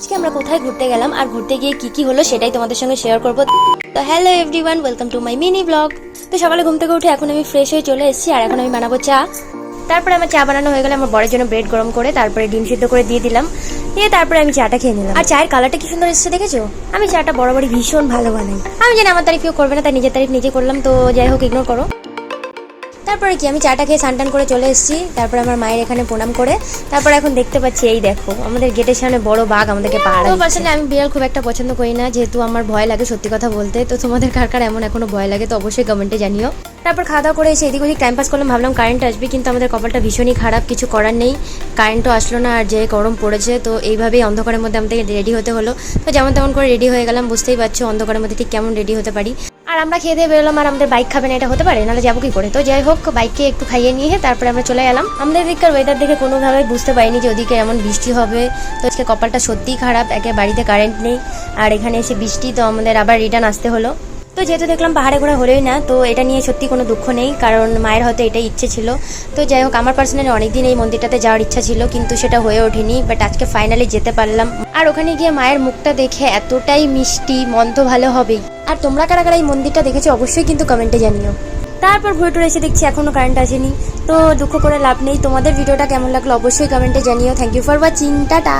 আজকে আমরা কোথায় ঘুরতে গেলাম আর ঘুরতে গিয়ে কি কি হলো সেটাই তোমাদের সঙ্গে শেয়ার করব। তো hello everyone welcome to my mini blog তো সকালে ঘুম থেকে উঠে এখন আমি ফ্রেশ হয়ে চলে এসেছি আর এখন আমি বানাবো চা। তারপরে আমার চা বানানো হয়ে গেলে আমার বরের জন্য ব্রেড গরম করে তারপরে ডিম সিদ্ধ করে দিয়ে দিলাম। দিয়ে তারপরে আমি চাটা খেয়ে নিলাম। আর চায়ের কালারটা কি সুন্দর এসেছে দেখেছ? আমি চাটা বরাবরই ভীষণ ভালো বানাই। আমি জানি আমার তারিফ কেউ করবে না, তাই নিজের তারিফ নিজে করলাম, তো যাই হোক ইগনোর করো। তারপরে কি আমি চাটা খেয়ে সানটান করে চলে এসেছি। তারপরে আমার মায়ের এখানে প্রণাম করে। তারপরে এখন দেখতে পাচ্ছি এই দেখো আমাদের গেটের সামনে বড় বাঘ আমাদেরকে পাহাড়া পার্সেন্টলি আমি বিড়াল খুব একটা পছন্দ করি না যেহেতু আমার ভয় লাগে সত্যি কথা বলতে। তো তোমাদের কার কার এমন এখনও ভয় লাগে তো অবশ্যই কমেন্টে জানিও। তারপর খাওয়া দাওয়া করে এসে এদিক ওদিক টাইম পাস করলাম ভাবলাম কারেন্ট আসবে কিন্তু আমাদের কপালটা ভীষণই খারাপ কিছু করার নেই। কারেন্টও আসলো না আর যে গরম পড়েছে তো এইভাবেই অন্ধকারের মধ্যে আমাদের রেডি হতে হলো। তো যেমন তেমন করে রেডি হয়ে গেলাম বুঝতেই পারছ অন্ধকারের মধ্যে ঠিক কেমন রেডি হতে পারি। আর আমরা খেয়ে দিয়ে বেরোলাম আর আমাদের বাইক খাবে না, এটা হতে পারে, নাহলে যাব কি করে? তো যাই হোক বাইককে একটু খাইয়ে নিয়ে তারপরে আমরা চলে এলাম। আমাদের এদিককার ওয়েদার দেখে কোনোভাবে বুঝতে পারিনি যে ওদিকে এমন বৃষ্টি হবে। তো আজকে কপালটা সত্যিই খারাপ, একে বাড়িতে কারেন্ট নেই। আর এখানে এসে বৃষ্টি, তো আমাদের আবার রিটার্ন আসতে হলো। তো যেহেতু দেখলাম পাহাড়ে ঘোরা হলোই না, তো এটা নিয়ে সত্যি কোনো দুঃখ নেই, কারণ মায়ের হয়তো এটাই ইচ্ছে ছিল। তো যাই হোক, আমার পার্সোনালি অনেকদিন এই মন্দিরটাতে যাওয়ার ইচ্ছা ছিল, কিন্তু সেটা হয়ে ওঠেনি বাট আজকে ফাইনালি যেতে পারলাম। আর ওখানে গিয়ে মায়ের মুখটা দেখে এতটাই মিষ্টি মন তো ভালো হবেই আর তোমরা কারা কারা এই মন্দিরটা দেখেছ, অবশ্যই কিন্তু কমেন্টে জানিও। তারপর ঘুরে টুরে এসে দেখছি এখনও কারেন্ট আসেনি, তো দুঃখ করে লাভ নেই। তোমাদের ভিডিওটা কেমন লাগল, অবশ্যই কমেন্টে জানিও। Thank you for watching tata!